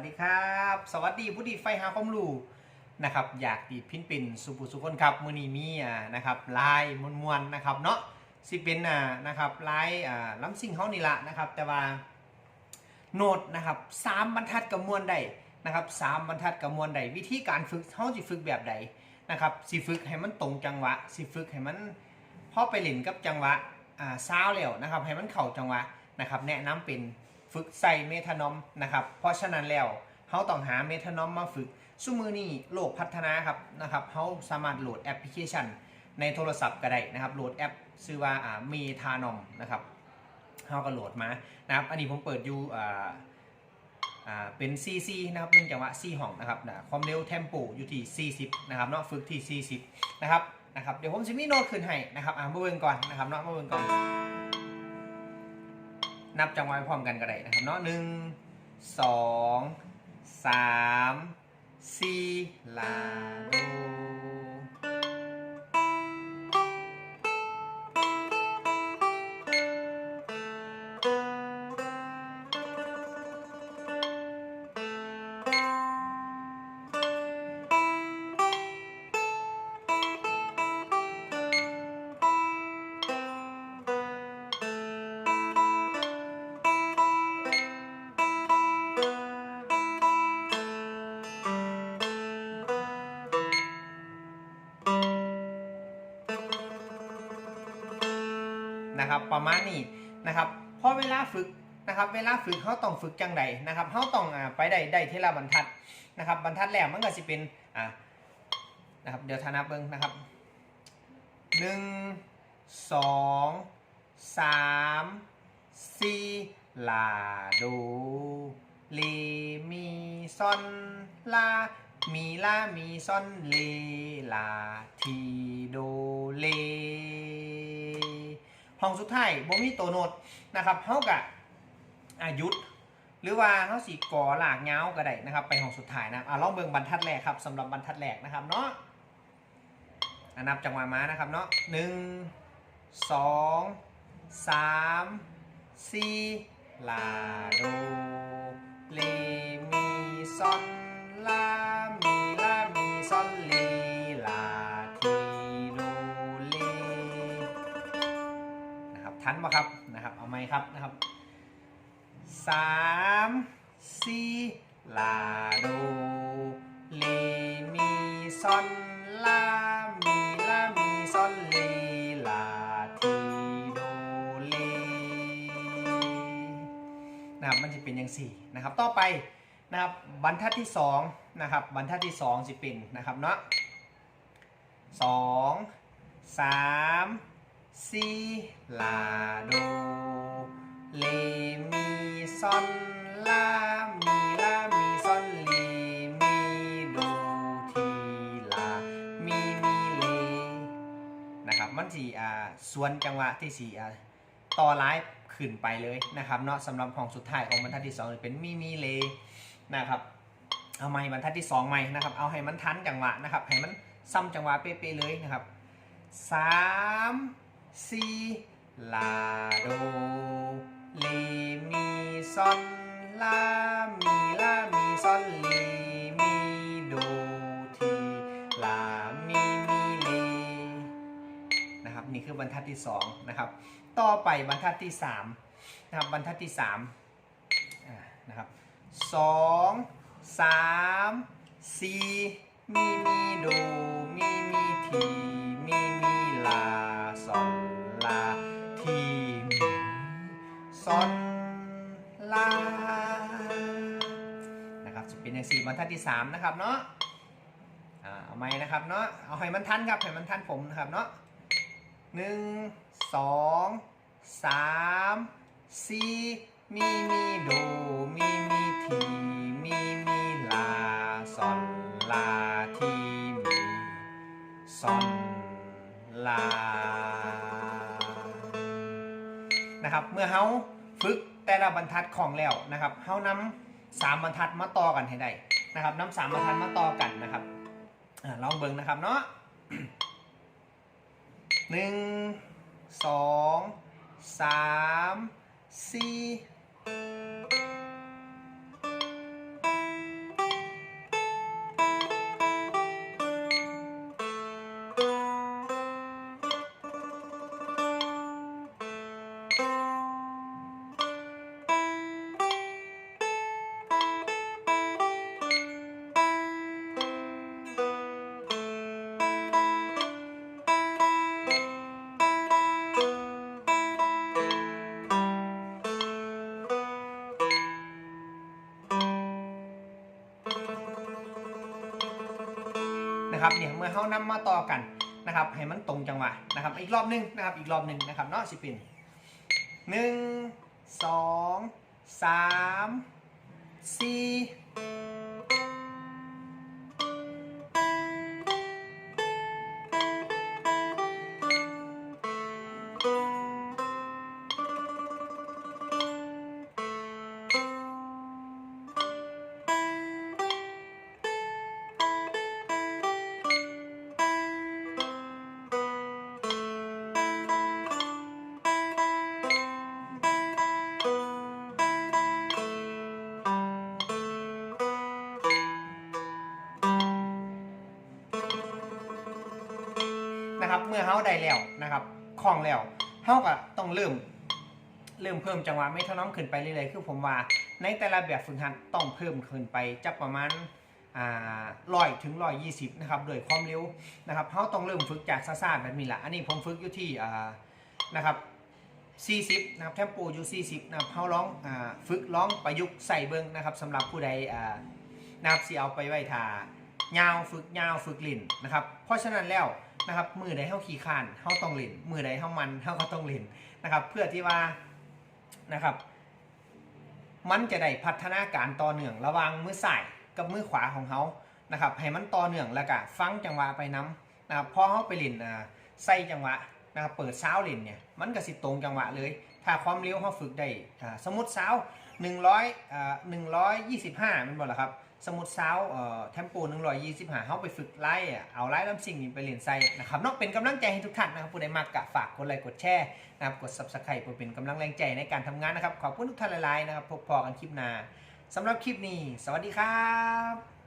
สดีครับ สวัสดีผู้ดีไฟหาความรู้นะครับอยากดีพินปินสุภูสุคนครับมือนีมีอ่านะครับลายมวนมวนๆนะครับเนาะสิเป็นอ่านะครับลายอ่าล้ำซิ่งเขานี่ละนะครับ แต่ว่าโน้ตนะครับสามบรรทัดกับมวลใดนะครับสามบรรทัดกับมวลใดวิธีการฝึกเขาสิฝึกแบบใดนะครับสิฝึกให้มันตรงจังหวะสิฝึกให้มันพอไปเล่นกับจังหวะอ่าซาวแล้วนะครับให้มันเข้าจังหวะนะครับแนะนำเป็น ฝึกใส่เมทานอมนะครับ เพราะฉะนั้นแล้วเขาต้องหาเมทานอมมาฝึกซุมือนี้โลกพัฒนาครับนะครับเขาสามารถโหลดแอปพลิเคชัน ในโทรศัพท์ก็ได้นะครับโหลดแอปชื่อว่าอ่าเมทานอมนะครับเขาก็โหลดมานะครับ อันนี้ผมเปิดอยู่อ่าอ่าเป็น CC นะครับหนึ่งจังหวะ4ห้องนะครับนะความเร็วเทมโปอยู่ที่ 40 นะครับเนาะฝึกที่ 40 นะครับนะครับเดี๋ยวผมจะมีโน้ตขึ้นให้นะครับอ่ามาเบิ่งก่อนนะครับเนาะมาเบิ่งก่อน นับจังหวะพร้อมกันก็ได้นะครับเนาะหนึ่งสองสามสี่ลาโด นะครับประมาณนี้นะครับพอเวลาฝึกนะครับเวลาฝึกเขาต้องฝึกจังใดนะครับเขาต้องไปได้ได้ทีละบรรทัดนะครับบรรทัดแรกมันก็สิเป็นอ่านะครับเดี๋ยวทานับเบิ้งนะครับหนึ่งสองสามสี่ลาโดเลมีซอนลามีลามีซอนเลลาทีโดเล ห้องสุดท้ายบ่มีตัวโน้ตนะครับเฮากะอายุดหรือว่าเฮาสิก่อหลากเงาก็ได้นะครับ ไปห้องสุดท้ายนะครับอะลองเบิ่งบรรทัดแรกครับสำหรับบรรทัดแรกนะครับเนาะอะนับจังหวะมานะครับเนาะหนึ่งสองสามสี่ลาโดเลมีซอนลามีลามีซอนเลล ทันปะครับนะครับ เอาไหมครับนะครับสามสี่ลาโดเลมีซอนลามีลามีซอนเลลาทีโดเลนะครับมันจะเป็นอย่างสี่นะครับ ต่อไปนะครับบรรทัดที่สองนะครับบรรทัดที่สองจะเป็นนะครับเนาะสองสาม สี่ลาโดเลมีซอนลามีลามีซอนเลมีโดทีลามีมีเลนะครับมันสีอ่าส่วนจังหวะที่สี่อ่าต่อไลฟ์ขึ้นไปเลยนะครับเนาะสำหรับของสุดท้ายของบรรทัดที่สองจะเป็นมีมีเลนะครับเอาไม้บรรทัดที่สองใหม่นะครับเอาให้มันทันจังหวะนะครับให้มันซ้ำจังหวะเป๊ะๆเลยนะครับสาม สี่ลาโดเลมีซอนลามีลามีซอนเลมีโดทีลามีมีเลนะครับนี่คือบรรทัดที่สองนะครับต่อไปบรรทัดที่สามนะครับบรรทัดที่สามนะครับสองสามสี่มีมีโดมีมีทีมีมี ที่สามนะครับเนาะเอาไหมนะครับเนาะเอาให้มันทันครับให้มันทันผมนะครับเนาะหนึ่งสองสามสี่มีมีโดมีมีทีมีมีลาซอนลาทีมีซอนลานะครับเมื่อเฮาฝึกแต่ละบรรทัดของแล้วนะครับเฮานำสามบรรทัดมาต่อกันให้ได้ นะครับน้ำสามบรรทัดมาต่อกันนะครับอลองเบิ้งนะครับเนาะหนึ่งสองสามสี่ นะครับเนี่ยเมื่อเขานำมาต่อกันนะครับให้มันตรงจังหวะนะครับ อีกรอบหนึงนะครับอีกรอบหนึงนะครับเนาะสิเป็นหนึ่งสองสามสี่ นะครับเมื่อเฮาได้แล้วนะครับคล่องแล้วเฮาก็ต้องเริ่มเริ่มเพิ่มจังหวะเมทาน้อมขึ้นไปเรื่อยๆคือผมว่าในแต่ละแบบฝึกหัดต้องเพิ่มขึ้นไปจักประมาณร้อยถึงร้อยยี่สิบนะครับโดยความเร็วนะครับเฮาต้องเริ่มฝึกจากซ่าๆแบบนี้แหละอันนี้ผมฝึกอยู่ที่นะครับ40นะครับแทมโปอยู่40นะครับเฮาร้องฝึกร้องประยุกต์ใส่เบิ้งนะครับสำหรับผู้ใดนะครับสิเอาไปไว้ทายาวฝึกยาวฝึกลิ่นนะครับเพราะฉะนั้นแล้ว นะครับมือใดเฮาขี้คร้านเฮาต้องเล่นมือใดเฮามันเฮาก็ต้องเล่นนะครับ เพื่อที่ว่านะครับ มันจะได้พัฒนาการต่อเนื่องระว่างมือซ้ายกับมือขวาของเฮานะครับให้มันต่อเนื่องแล้วก็ฟังจังหวะไปน้ำนะครับพอเฮาไปเล่นใส่จังหวะนะครับเปิดเช้าเล่นเนี่ยมันก็สิตรงจังหวะเลย ถ้าความเร็วเฮาฝึกได้สมมติเช้า100อ่า125มันบ่ล่ะครับ สมมุติเช้าเอ่อเทมโป125เฮาไปฝึกไล่อะเอาไล่ลำสิ่งนี้ไปเรียนใส่นะครับนอกเป็นกำลังใจให้ทุกท่านนะครับผู้ใดมากกะฝากกดไลค์กดแชร์นะครับกด Subscribe เพื่อเป็นกำลังแรงใจในการทำงานนะครับขอบคุณทุกท่านหลายๆนะครับพบพอกันคลิปหน้าสำหรับคลิปนี้ สวัสดีครับ